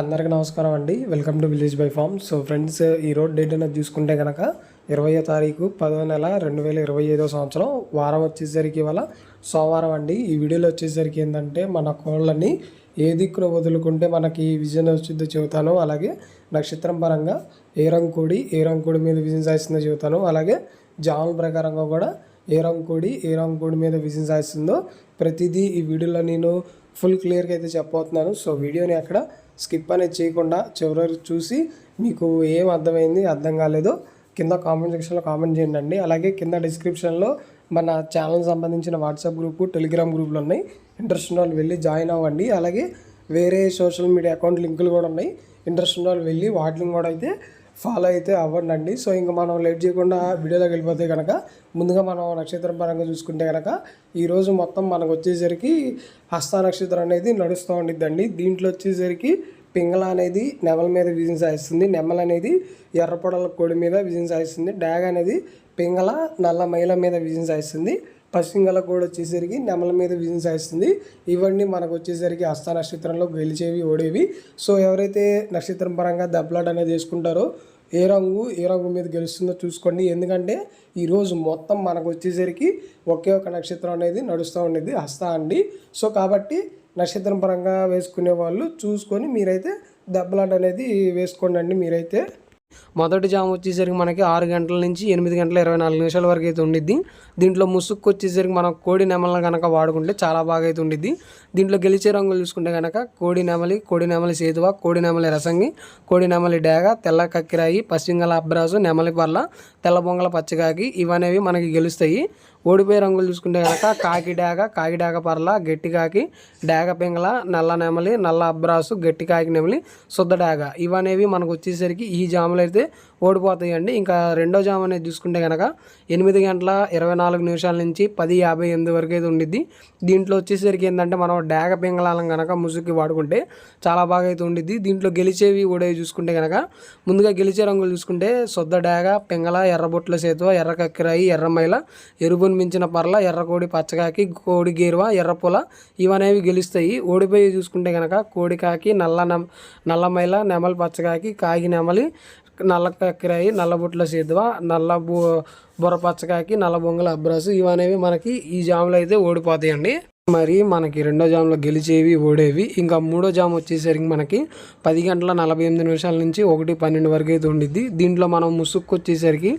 అందరికీ నమస్కారం అండి. Welcome to village by farm so friends ఈ రోడ్ డేట్ అనేది చూసుకుంటే కనుక ఇరవయో తారీఖు పదో నెల రెండు వేల ఇరవై ఐదో సంవత్సరం. వారం వచ్చేసరికి ఇవాళ సోమవారం అండి. ఈ వీడియోలో వచ్చేసరికి ఏంటంటే మన కోళ్ళని ఏ దిక్కున వదులుకుంటే మనకి విజయం వచ్చిందో చెబుతాను. అలాగే నక్షత్రం పరంగా ఏ రంకుడి ఏ రంకుడి మీద విజయం సాధిస్తుందో చెబుతాను. అలాగే జాముల ప్రకారంగా కూడా ఏ రంకుడి ఏ రంకుడి మీద విజయం సాధిస్తుందో ప్రతిదీ ఈ వీడియోలో నేను ఫుల్ క్లియర్గా అయితే చెప్పబోతున్నాను. సో వీడియోని అక్కడ స్కిప్ అనేది చేయకుండా చివరి చూసి మీకు ఏం అర్థమైంది అర్థం కాలేదో కింద కామెంట్ సెక్షన్లో కామెంట్ చేయండి అండి. అలాగే కింద డిస్క్రిప్షన్లో మన ఛానల్ సంబంధించిన వాట్సాప్ గ్రూపు టెలిగ్రామ్ గ్రూపులు ఉన్నాయి. ఇంట్రెస్ట్ ఉన్న వాళ్ళు వెళ్ళి జాయిన్ అవ్వండి. అలాగే వేరే సోషల్ మీడియా అకౌంట్ లింకులు కూడా ఉన్నాయి. ఇంట్రెస్ట్ ఉన్న వాళ్ళు వెళ్ళి వాటిని కూడా అయితే ఫాలో అయితే అవ్వండి అండి సో ఇంకా మనం లేట్ చేయకుండా వీడియోలోకి వెళ్ళిపోతే కనుక ముందుగా మనం నక్షత్రం పరంగా చూసుకుంటే కనుక ఈరోజు మొత్తం మనకు వచ్చేసరికి హస్త నక్షత్రం అనేది నడుస్తూ ఉండిద్దండి. దీంట్లో వచ్చేసరికి పింగళ అనేది నెమల మీద విజయం సాధిస్తుంది. నెమల అనేది ఎర్రపొడల కోడి మీద విజయం సాధిస్తుంది. డాగ్ అనేది పింగళ నల్ల మైల మీద విజయం సాధిస్తుంది. పశ్చింగల కూడా వచ్చేసరికి నెమల మీద విజయం సాధిస్తుంది ఇవన్నీ మనకు వచ్చేసరికి హస్త నక్షత్రంలో గెలిచేవి ఓడేవి. సో ఎవరైతే నక్షత్రం పరంగా దెబ్బలాట అనేది వేసుకుంటారో ఏ రంగు ఏ రంగు మీద గెలుస్తుందో చూసుకోండి. ఎందుకంటే ఈరోజు మొత్తం మనకు వచ్చేసరికి ఒకే ఒక నక్షత్రం అనేది నడుస్తూ ఉండేది హస్త అండి. సో కాబట్టి నక్షత్రం పరంగా వేసుకునే వాళ్ళు చూసుకొని మీరైతే దెబ్బలాట అనేది వేసుకోండి అండి. మీరైతే మొదటి జాము వచ్చేసరికి మనకి ఆరు గంటల నుంచి ఎనిమిది గంటల ఇరవై నాలుగు నిమిషాల వరకు అయితే ఉండిద్ది. దీంట్లో ముసుక్కు వచ్చేసరికి మనం కోడి నెమలను కనుక వాడుకుంటే చాలా బాగా అయితే ఉండిద్ది. దీంట్లో గెలిచే రంగులు చూసుకుంటే కనుక కోడి నెమలి కోడి నెమలి సేతువ కోడి నెమలి రసంగి కోడి నెమలి డేగ తెల్ల కక్కిరాయి పశ్చింగల అబ్రాసు నెమలి పర్ల తెల్ల బొంగల పచ్చగాకి ఇవనేవి మనకి గెలుస్తాయి. ఓడిపోయే రంగులు చూసుకుంటే కనుక కాకి డాగ కాకి డాగ పర్ల గట్టి కాకి డాగ పింగళ నల్ల నెమలి నల్ల అబ్రాసు గట్టి కాకి నెమలి శుద్ధ డాగ. ఇవనేవి మనకు వచ్చేసరికి ఈ జాములు అయితే ఓడిపోతాయండి. ఇంకా రెండో జాము అనేది చూసుకుంటే కనుక ఎనిమిది గంటల ఇరవై నాలుగు నిమిషాల నుంచి పది యాభై ఎనిమిది వరకు అయితే ఉండిద్ది. దీంట్లో వచ్చేసరికి ఏంటంటే మనం డాగ పింగళాలను కనుక ముసుగుకి వాడుకుంటే చాలా బాగా అయితే ఉండిద్ది. దీంట్లో గెలిచేవి ఓడేవి చూసుకుంటే కనుక ముందుగా గెలిచే రంగులు చూసుకుంటే శుద్ధ డాగ పింగళ ఎర్రబొట్ల సేతువ ఎర్ర కక్కిరాయి ఎర్రమైల ఎరుపును మించిన పర్ల ఎర్రకోడి పచ్చకాకి కోడి గేరువ ఎర్రపూల ఇవనేవి గెలుస్తాయి. ఓడిపోయి చూసుకుంటే కనుక కోడికాకి నల్ల నెమ నల్లమైల నెమలి పచ్చకాకి కాకి నెమలి నల్ల కక్కిరాయి నల్ల బుట్ల సేతువ నల్ల బు బుర్ర నల్ల బొంగల అబ్రాసు ఇవనేవి మనకి ఈ జాములు అయితే ఓడిపోతాయండి. మరి మనకి రెండో జామ్లో గెలిచేవి ఓడేవి. ఇంకా మూడో జామ్ వచ్చేసరికి మనకి పది గంటల నలభై ఎనిమిది నిమిషాల నుంచి ఒకటి పన్నెండు వరకు అయితే ఉండిద్ది. దీంట్లో మనం ముసుక్కు వచ్చేసరికి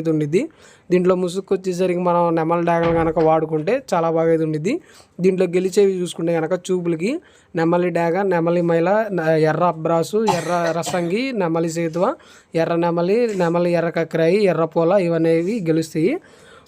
అయితే ఉండిద్ది దీంట్లో ముసుగు వచ్చేసరికి మనం నెమలి డాగలు కనుక వాడుకుంటే చాలా బాగా అయితే ఉండిద్ది దీంట్లో గెలిచేవి చూసుకుంటే కనుక చూపులకి నెమలి డాగ నెమలి మైల ఎర్ర అబ్రాసు ఎర్ర రసంగి నెమలి సేతువ ఎర్ర నెమలి నెమలి ఎర్ర కక్రాయి ఎర్ర పూల ఇవనేవి గెలుస్తాయి.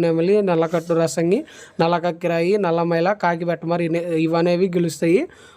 నెమలి నల్లకట్టు రసంగి నల్ల కక్కిరాయి నల్లమైల కాకిబెట్టమరి ఇవనేవి గెలుస్తాయి.